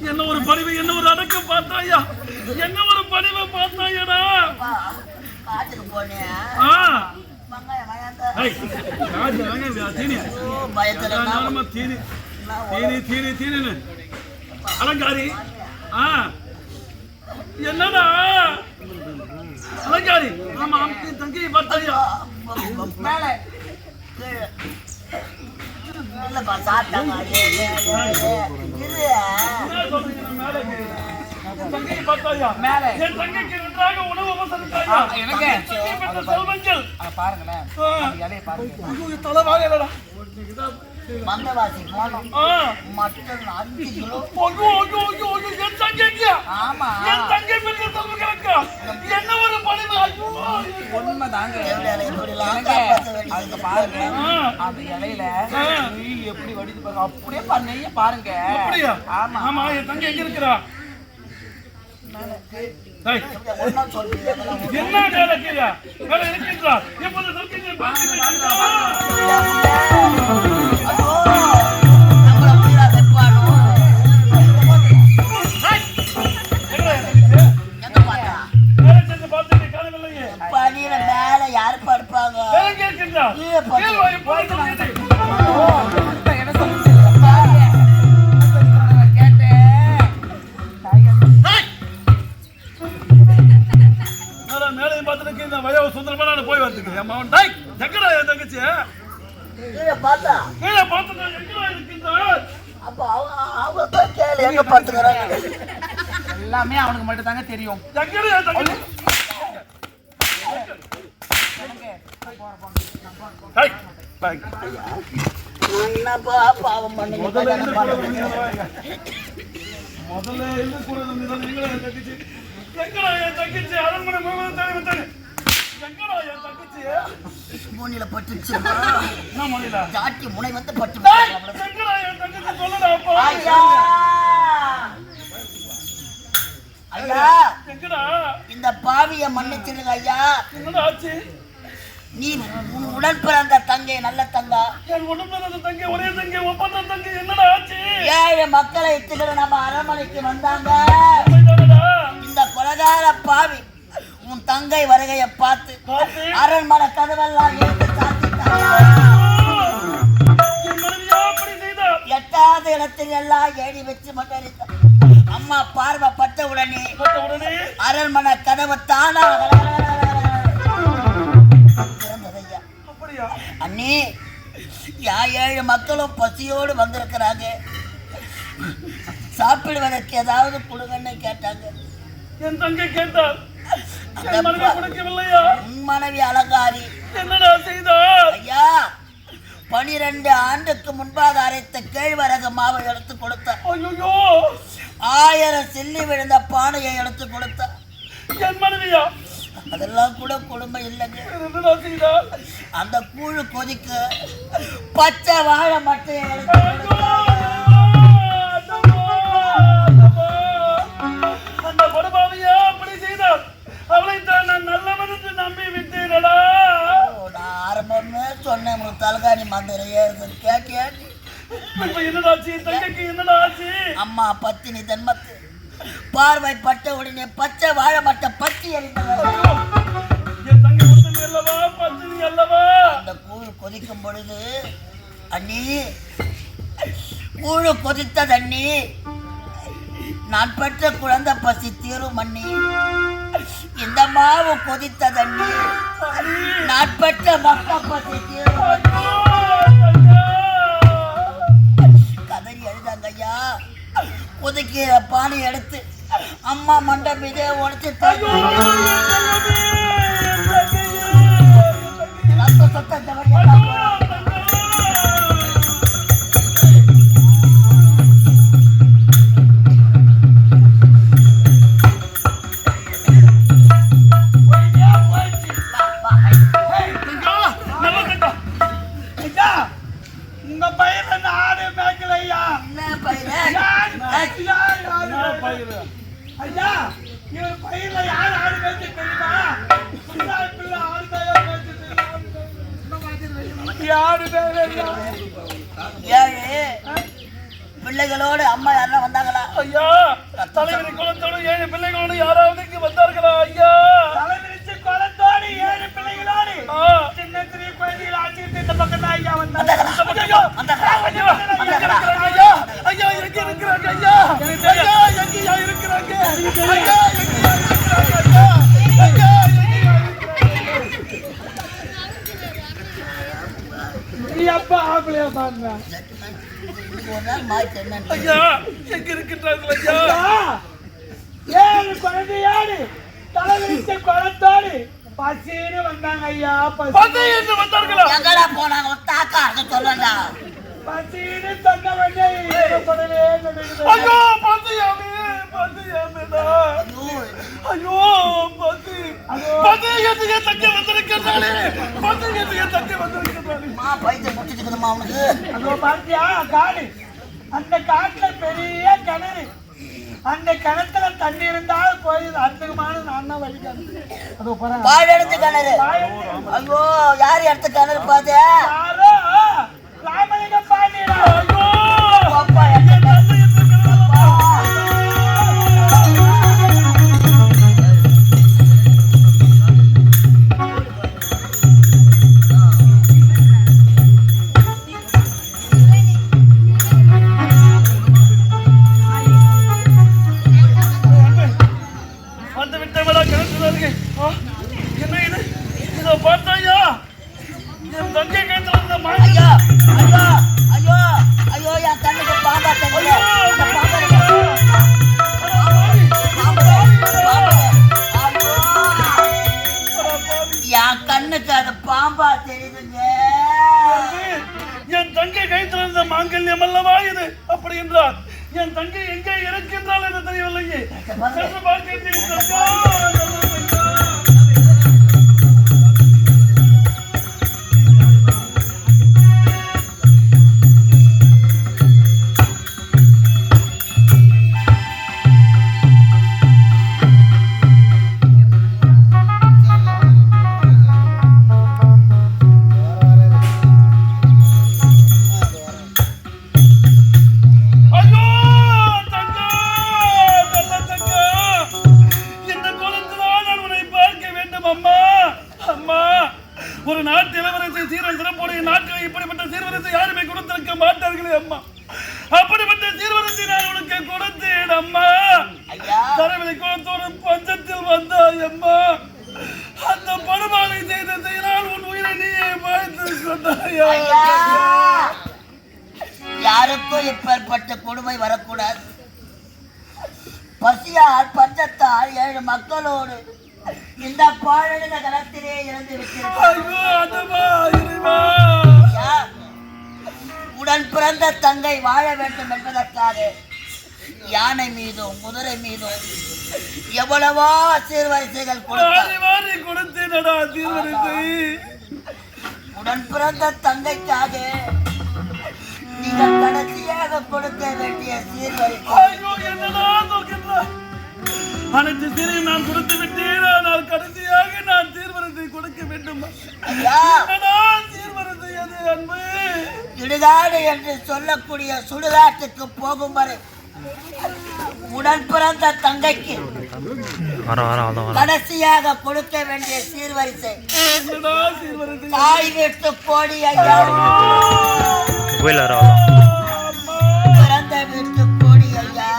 என்ன ஒரு பணிவு என்ன ஒரு அடக்கம் பார்த்தாயா? என்ன ஒரு பணிவை பார்த்தாயடா? தீனி. தீனி. தீனி அலங்காரி. ஆ. என்னடா? அலங்காரி. ஆமா என் பார்த்தாயா? இல்லப்பா சாப்பிட்டாங்க பாருங்களேன் மந்தவாசி போனோம் மட்டன் அஞ்சு கிலோ என் ஆமா தங்கை செல்வங்களுக்கு என்ன ஒரு பணிவு வேண்டியது அதுக்கு பாருங்க. அந்த இலையில எப்படி வடிது பாருங்க. அப்படியே பா- நெய்ய பாருங்க. ஆமா. ஆமா என் தங்கை எங்க இருக்கிறா. என்ன வேலை கீழே? வேலை இருக்கின்றா எப்போது தற்கை தங்கச்சி. அரண்மனை முழுவதும் தேடி வந்தாங்க எங்கடா என் தங்கச்சி? மூணில பட்டுச்சு. என்ன மொழியில ஜாட்டி முனை வந்து பட்டு ஐயா! ஐயா இந்த பாவிய மன்னிச்சிடுங்க ஐயா. நீ உன் உடன் பிறந்த தங்கை நல்ல தங்கா. என் உடம்புல இருந்த தங்கை ஒரே தங்கை ஒப்பந்த தங்கை என்னடா ஆச்சு? ஏழு மக்களை இட்டுக்கிற நம்ம அரண்மனைக்கு வந்தாங்க? இந்த கொலகார பாவி உன் தங்கை வருகையை பார்த்து அரண்மனை கதவெல்லாம் எடுத்து சாத்திட்டாங்க எட்டாவது இடத்தில் எல்லாம் ஏடி வச்சு மட்டரித்த அம்மா பார்வை உடனே அரண்மனை கதவு தானா? அண்ணி யா ஏழு மக்களும் பசியோடு வந்திருக்கிறாங்க. சாப்பிடுவதற்கு ஏதாவது கொடுங்கன்னு கேட்டாங்க. என் தங்கை கேட்டார் என் மனைவி அலங்காரி. என்னடா செய்தார் ஐயா பனிரெண்டு ஆண்டுக்கு முன்பாக அரைத்த கேழ்வரகு மாவை எடுத்து கொடுத்த ஆயிரம் சில்லி விழுந்த பானையை எடுத்து கொடுத்த என் மனைவியா? அதெல்லாம் கூட கொடுமை இல்லைங்க. அந்த கூழு கொதிக்க பச்சை வாழை மட்டையை. அந்த படுபாவியா அப்படி செய்தார் அவளை தான் நான் நல்லவன் என்று நம்பி விட்டேனடா. ஓ, நான் ஆரம்பமே சொன்னேன் உங்களுக்கு தலகாணி மந்திரையே இருக்குன்னு. கேட்டியா அம்மா பத்தினி தன்மத்து. பார்வை பட்ட உடனே பச்சை வாழை மட்டை பத்தி அந்த கூழ் கொதிக்கும் பொழுது அண்ணி கூழு கொதித்த தண்ணி நான் பெற்ற குழந்தை பசி தீரும் அண்ணி. இந்த மாவு கொதித்த தண்ணி நான் பெற்ற மக்க பசி தீரும் கொதிக்கிற பானை எடுத்து அம்மா மண்டை மீதே உடச்சு ரத்த சத்தம் உங்க பையன் என்ன ஆடு மேய்க்கல ஐயா என்ன பையன்? ஐயா இவர் பையன்ல யார் ஆடு மேய்ச்சி தெரியுமா பிள்ளை பிள்ளை ஆடு தாயா மேய்ச்சி தெரியுமா இந்த மாதிரி யாரு பேர் ஐயா ஏழு பிள்ளைகளோடு அம்மா யாரா வந்தாங்களா? ஐயா தலைவரி ஐயா எங்க இருக்கின்றார்கள் ஐயா? ஏழு குழந்தையோடு தலை விரிச்ச குளத்தோடு பசின்னு வந்தாங்க ஐயா பசி. என்று வந்தார்களா? எங்கடா போனாங்க? ஒரு தாக்கா அதை சொல்லண்டா பசின்னு சொன்ன உடனே கிடைக்குது. ஐயோ என் தங்கை வந்திருக்கிறாளே மா பைத்தியம் முடிச்சுக்குதுமா அவனுக்கு. அதோ பார்த்தியா காடு. அந்த காட்டுல பெரிய கிணறு. அந்த கிணத்துல தண்ணி இருந்தால் போய் அற்புதமான நான் தான் வழிகாட்டு அதோ போறேன் பால் எடுத்து கிணறு. ஐயோ யார் எடுத்து கிணறு பாத்து யாரோ? ராமலிங்க பாண்டியடா. பார்த்தாயா என் தங்கை கைத்துல இருந்த மாங்கல்யம் ஐயோ ஐயோ ஐயோ என் கண்ணுக்கு பாம்பா. ஐயோ. என் கண்ணுக்கு அது பாம்பா தெரியுதுங்க. என் தங்கை கைத்தில் இருந்த மாங்கல்யம் அல்லவா இது? அப்படி என்றால் என் தங்கை எங்கே இருக்கின்றாள் என்று தெரியவில்லையே. சென்று வேண்டும் அம்மா அம்மா ஒரு நாட்டு இளவரசி சீரன் சிறப்புடைய நாட்டில் இப்படிப்பட்ட சீர்வரிசை யாருமே கொடுத்திருக்க மாட்டார்களே அம்மா. அப்படிப்பட்ட சீர்வரிசை நான் உனக்கு கொடுத்தேன் அம்மா. ஐயா. தலைவலி குளத்தோடு பஞ்சத்தில் வந்தாய் அம்மா. அந்த படுபாவை செய்த செயலால் உன் உயிரை நீயே மாய்த்து கொண்டாயா யாருக்கும் இப்பேற்பட்ட கொடுமை வரக்கூடாது. பசியால் பஞ்சத்தால் ஏழு மக்களோடு இந்த பாழடைந்த கலத்திலே இருந்து விட்டிருக்கிறார் உடன் பிறந்த தங்கை வாழ வேண்டும் என்பதற்காக யானை மீதும் குதிரை மீதும் எவ்வளவோ சீர்வரிசைகள் உடன் பிறந்த தங்கைக்காக நீங்கள் கடைசியாக கொடுக்க வேண்டிய சீர்வரிசை. அனைத்து சீரையும் நான் கொடுத்து விட்டேன் ஆனால் கடைசியாக நான் தீர்வரிசை கொடுக்க வேண்டும். அன்பு? இடுகாடு என்று சொல்லக்கூடிய சுடுகாட்டுக்கு போகும் வரை உடன் பிறந்த தங்கைக்கு கடைசியாக கொடுக்க வேண்டிய சீர்வரிசை. தாய் வீட்டு கோடி ஐயா. பிறந்த வீட்டு கோடி ஐயா.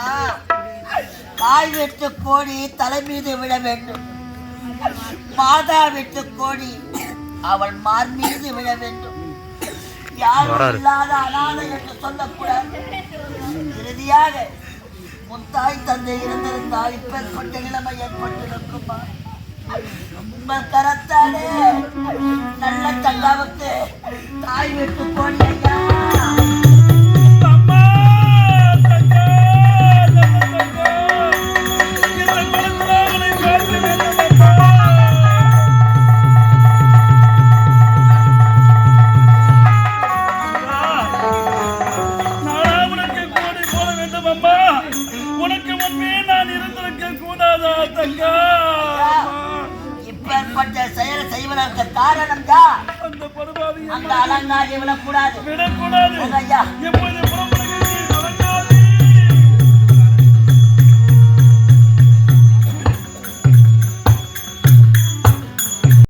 தாய் வீட்டு கோடி தலை மீது விழ வேண்டும். மாதா வீட்டு கோடி. அவள் மார் மீது விழ வேண்டும். யாரும். இல்லாத அனாதை என்று சொல்லக்கூடாது. இறுதியாக உன் தாய் தந்தை இருந்திருந்தால் இப்பேற்பட்ட நிலைமை ஏற்பட்டிருக்குமா? உங்கள் கரத்தாலே நல்ல தங்காவுக்கு தாய் வீட்டு கோடி ஐயா. இப்பேற்பட்ட செயல் செய்வதற்கு காரணம் தான் அந்த அலங்கார விடக்கூடாது. விடக்கூடாது. ஐயா